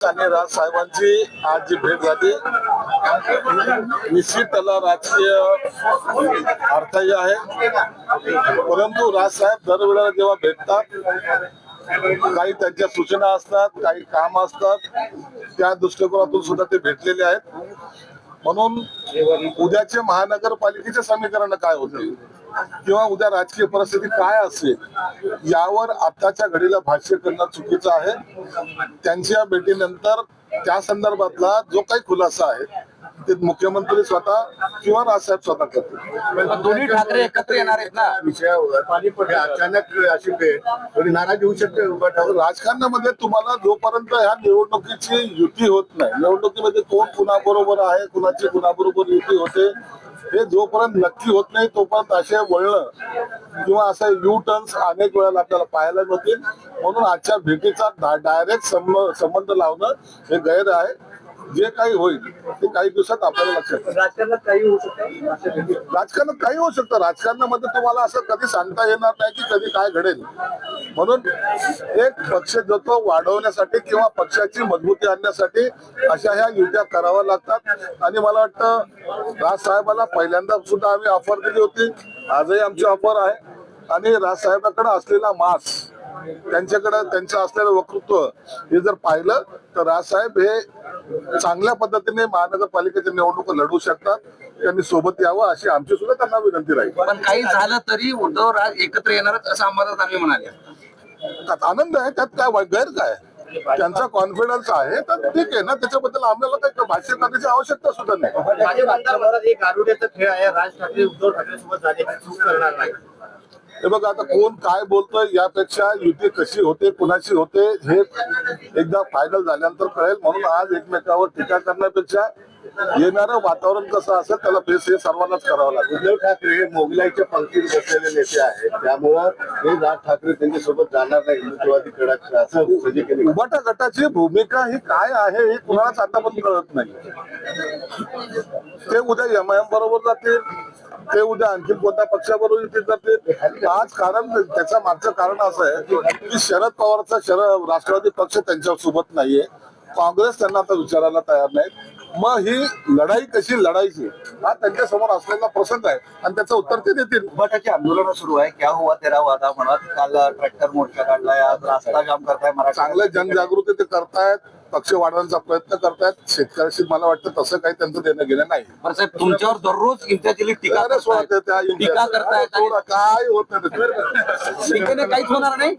आणि राज साहेबांची आज जी भेट झाली निश्चित त्याला राजकीय अर्थही आहे. परंतु राज साहेब दरवेळेला जेव्हा भेटतात काही त्यांच्या सूचना असतात काही काम असतात त्या दृष्टिकोनातून सुद्धा ते भेटलेले आहेत. म्हणून उद्याचे महानगरपालिकेचे समीकरण काय होतील किंवा उद्या राजकीय परिस्थिती काय असेल? यावर आताच्या घडीला भाष्य करणं चुकीचं आहे. त्यांच्या भेटीनंतर त्या संदर्भातला जो काही खुलासा आहे ते मुख्यमंत्री स्वतः किंवा राजसाहेब स्वतः करतील. पण दोन्ही ठाकरे एकत्र येणार आहेत ना? विषयावर अचानक अशी भेट थोडी नाराजी होऊ शकते. राजकारणामध्ये तुम्हाला जोपर्यंत ह्या निवडणुकीची युती होत नाही निवडणुकीमध्ये कोण कुणाबरोबर आहे कुणाची कुणाबरोबर युती होते हे जोपर्यंत नक्की होत नाही तोपर्यंत असे वळणं किंवा असे यू टर्न्स अनेक वेळेला आपल्याला पाहायला मिळतील. म्हणून आजच्या भेटीचा डायरेक्ट संबंध लावणं हे गैर आहे. जे काही होईल ते काही दिवसात आपल्याला लक्षात. राजकारणात काही होऊ शकतं? राजकारणात काही होऊ शकतं. राजकारणामध्ये तुम्हाला असं कधी सांगता येणार नाही की कधी काय घडेल. म्हणून एक पक्ष जो वाढवण्यासाठी किंवा पक्षाची मजबूती आणण्यासाठी अशा ह्या युत्या कराव्या लागतात. आणि मला वाटतं राज साहेबाला पहिल्यांदा सुद्धा आम्ही ऑफर दिली होती. आजही आमची ऑफर आहे. आणि राज साहेबाकडे असलेला मास त्यांच्याकडे त्यांचं असलेलं वक्तृत्व हे जर पाहिलं तर राजसाहेब हे चांगल्या पद्धतीने महानगरपालिकेच्या निवडणूक लढवू शकतात. त्यांनी सोबत यावं अशी आमची सुद्धा त्यांना विनंती राहील. पण काही झालं तरी उद्धव राज एकत्र येणारच असं अंबादास दानवे म्हणाले. त्यात आनंद आहे त्यात काय गैर काय? त्यांचा कॉन्फिडन्स आहे तर ठीक आहे ना त्याच्याबद्दल आम्हाला काही भाष्य करण्याची आवश्यकता सुद्धा नाही. माझे मतदार एक आरोग्याचा खेळ आहे राज ठाकरे उद्धव ठाकरे सोबत झाले चूक करणार नाही. हे बघा आता कोण काय बोलतोय यापेक्षा युती कशी होते कुणाची होते हे एकदा फायनल झाल्यानंतर कळेल. म्हणून आज एकमेकावर टीका करण्यापेक्षा येणारं वातावरण कसं असेल त्याला फेस हे सर्वांनाच करावं लागेल. उद्धव ठाकरे मोगलाईच्या पंक्तीत बसलेले नेते आहेत. त्यामुळं हे राज ठाकरे त्यांच्यासोबत जाणार नाही. हिंदुत्ववादी कडक असं सजी केली उबाटा गटाची भूमिका ही काय आहे हे कुणालाच आतापर्यंत कळत नाही. ते उद्या एम बरोबर जातील. ते उद्या आणखी कोणत्या पक्षाबरोबर युतीत जातील आज कारण त्याच्या मागचं कारण असं आहे की शरद पवारचा शरद राष्ट्रवादी पक्ष त्यांच्यासोबत नाहीये. काँग्रेस त्यांना आता विचारायला तयार नाही मग ही लढाई कशी लढायची हा त्यांच्यासमोर असलेला प्रसंग आहे आणि त्याचं उत्तर ते देतील. उभाटाची आंदोलन सुरू आहे. क्या हुआ तेरा वादा म्हणत काल ट्रॅक्टर मोर्चा काढलाय. आज रास्ता जाम करताय मराठा. चांगलं जनजागृती ते करतायत. पक्ष वाढवण्याचा प्रयत्न करतायत. शेतकऱ्याशी मला वाटतं तसं काही त्यांचं देणं घेणं नाही. साहेब तुमच्यावर दररोज इंत्याची टीका सोडा त्या टीका करतायत आणि सोडा, काय होत नाही. टीकेने काहीच होणार नाही.